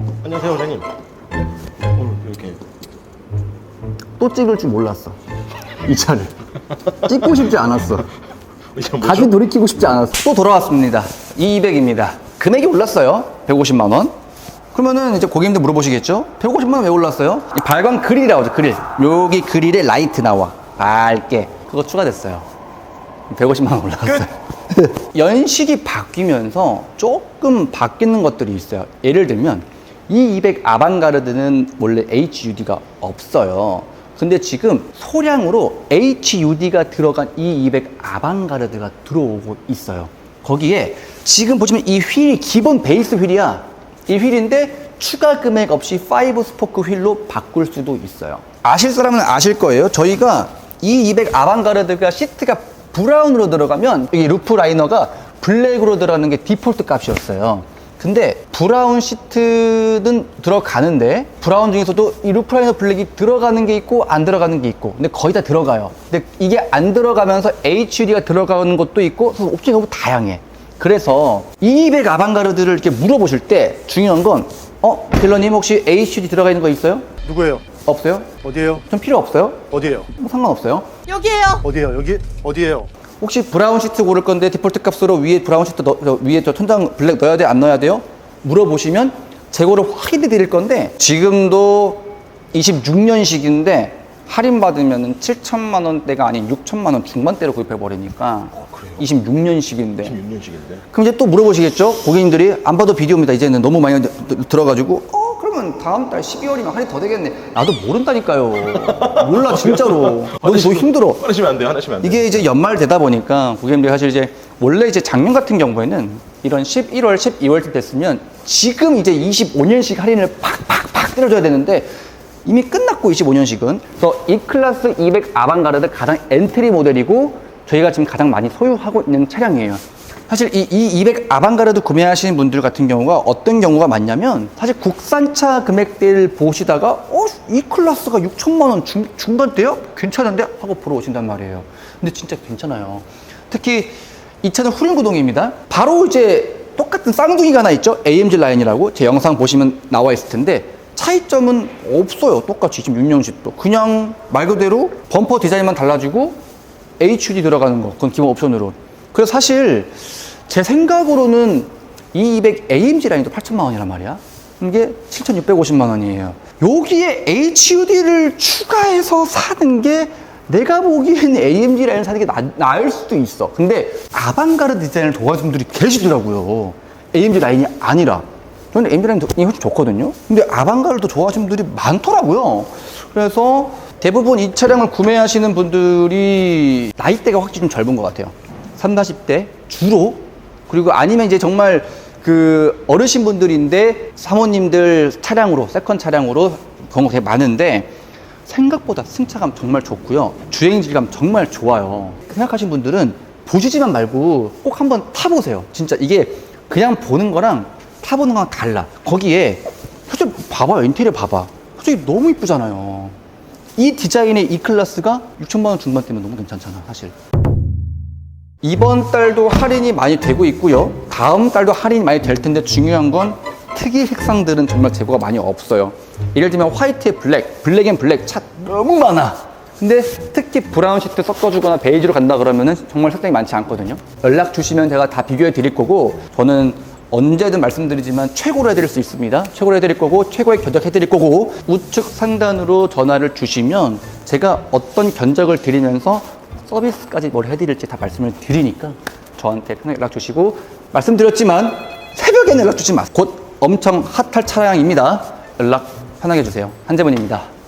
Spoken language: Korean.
어, 안녕하세요, 사장님. 오늘 이렇게 또 찍을 줄 몰랐어. 이 차를. 찍고 싶지 않았어. 이게 뭐죠? 다시 돌이키고 싶지 않았어. 또 돌아왔습니다. 200입니다. 금액이 올랐어요. 150만 원. 그러면은 이제 고객님들 물어보시겠죠? 150만 원 왜 올랐어요? 이 발광 그릴이라고 하죠. 그릴. 여기 그릴에 라이트 나와. 밝게. 그거 추가됐어요. 150만 원 올랐어요. 연식이 바뀌면서 조금 바뀌는 것들이 있어요. 예를 들면 이 200 아방가르드는 원래 HUD가 없어요. 근데 지금 소량으로 HUD가 들어간 이 200 아방가르드가 들어오고 있어요. 거기에 지금 보시면 이 휠이 기본 베이스 휠이야. 이 휠인데 추가 금액 없이 5 스포크 휠로 바꿀 수도 있어요. 아실 사람은 아실 거예요. 저희가 이 200 아방가르드가 시트가 브라운으로 들어가면 이 루프 라이너가 블랙으로 들어가는 게 디폴트 값이었어요. 근데 브라운 시트는 들어가는데 브라운 중에서도 이 루프 라이너 블랙이 들어가는 게 있고 안 들어가는 게 있고 근데 거의 다 들어가요. 근데 이게 안 들어가면서 HUD가 들어가는 것도 있고 그래서 옵션이 너무 다양해. 그래서 200 아방가르드를 이렇게 물어보실 때 중요한 건 어? 딜러님 혹시 HUD 들어가 있는 거 있어요? 누구예요? 없어요? 어디예요? 좀 필요 없어요? 어디예요? 뭐 상관없어요. 여기에요. 어디예요? 여기? 어디예요? 혹시 브라운 시트 고를 건데 디폴트 값으로 위에 브라운 시트 넣, 저 위에 저 천장 블랙 넣어야 돼? 안 넣어야 돼요? 물어보시면 재고를 확인해 드릴 건데 지금도 26년식인데 할인 받으면 7천만 원대가 아닌 6천만 원 중반대로 구입해 버리니까 그래요? 26년식인데 16년식인데. 그럼 이제 또 물어보시겠죠? 고객님들이 안 봐도 비디오입니다. 이제는 너무 많이 들- 들어가지고 어 그러면 다음 달 12월이면 할인 더 되겠네. 나도 모른다니까요. 몰라 진짜로. 너무 너무 힘들어. 하시면 안 돼요. 하시면 안 돼요. 이게 이제 연말 되다 보니까 고객님들이 사실 이제 원래 이제 작년 같은 경우에는 이런 11월, 12월 때 됐으면 지금 이제 25년씩 할인을 팍팍팍 때려줘야 되는데 이미 끝났고 25년씩은 그래서 이 클래스 200 아방가르드 가장 엔트리 모델이고 저희가 지금 가장 많이 소유하고 있는 차량이에요. 사실 이, 이 200 아방가르드 구매하시는 분들 같은 경우가 어떤 경우가 많냐면 사실 국산차 금액대를 보시다가 어, 이 클래스가 6천만 원 중, 중반대요? 괜찮은데? 하고 보러 오신단 말이에요. 근데 진짜 괜찮아요. 특히 이 차는 후륜구동입니다. 바로 이제 똑같은 쌍둥이가 하나 있죠? AMG 라인이라고 제 영상 보시면 나와 있을 텐데 차이점은 없어요. 똑같이 26년식도. 그냥 말 그대로 범퍼 디자인만 달라지고 HUD 들어가는 거. 그건 기본 옵션으로. 그래서 사실 제 생각으로는 이 200 AMG 라인도 8천만 원이란 말이야. 이게 7,650만 원이에요. 여기에 HUD를 추가해서 사는 게 내가 보기엔 AMG 라인을 사는 게 나, 나을 수도 있어. 근데 아방가르드 디자인을 좋아하시는 분들이 계시더라고요. AMG 라인이 아니라. 저는 AMG 라인이 훨씬 좋거든요. 근데 아방가르드 좋아하시는 분들이 많더라고요. 그래서 대부분 이 차량을 구매하시는 분들이 나이대가 확실히 좀 젊은 것 같아요. 3, 40대 주로? 그리고 아니면 이제 정말 그 어르신 분들인데 사모님들 차량으로 세컨 차량으로 경우가 되게 많은데 생각보다 승차감 정말 좋고요. 주행 질감 정말 좋아요. 생각하신 분들은 보시지만 말고 꼭 한번 타보세요. 진짜 이게 그냥 보는 거랑 타보는 거랑 달라. 거기에 솔직히 봐봐요. 인테리어 봐봐. 솔직히 너무 이쁘잖아요. 이 디자인의 이 클래스가 6천만 원 중반대면 너무 괜찮잖아 사실 이번 달도 할인이 많이 되고 있고요. 다음 달도 할인이 많이 될 텐데 중요한 건 특이 색상들은 정말 재고가 많이 없어요. 예를 들면 화이트에 블랙, 블랙 앤 블랙 차 너무 많아. 근데 특히 브라운 시트 섞어주거나 베이지로 간다 그러면은 정말 색상이 많지 않거든요. 연락 주시면 제가 다 비교해 드릴 거고 저는 언제든 말씀드리지만 최고로 해드릴 수 있습니다. 최고로 해드릴 거고 최고의 견적 해 드릴 거고 우측 상단으로 전화를 주시면 제가 어떤 견적을 드리면서 서비스까지 뭘 해드릴지 다 말씀을 드리니까 저한테 편하게 연락 주시고 말씀드렸지만 새벽에 연락 주지 마세요. 곧 엄청 핫할 차량입니다. 연락 편하게 주세요. 한재문입니다.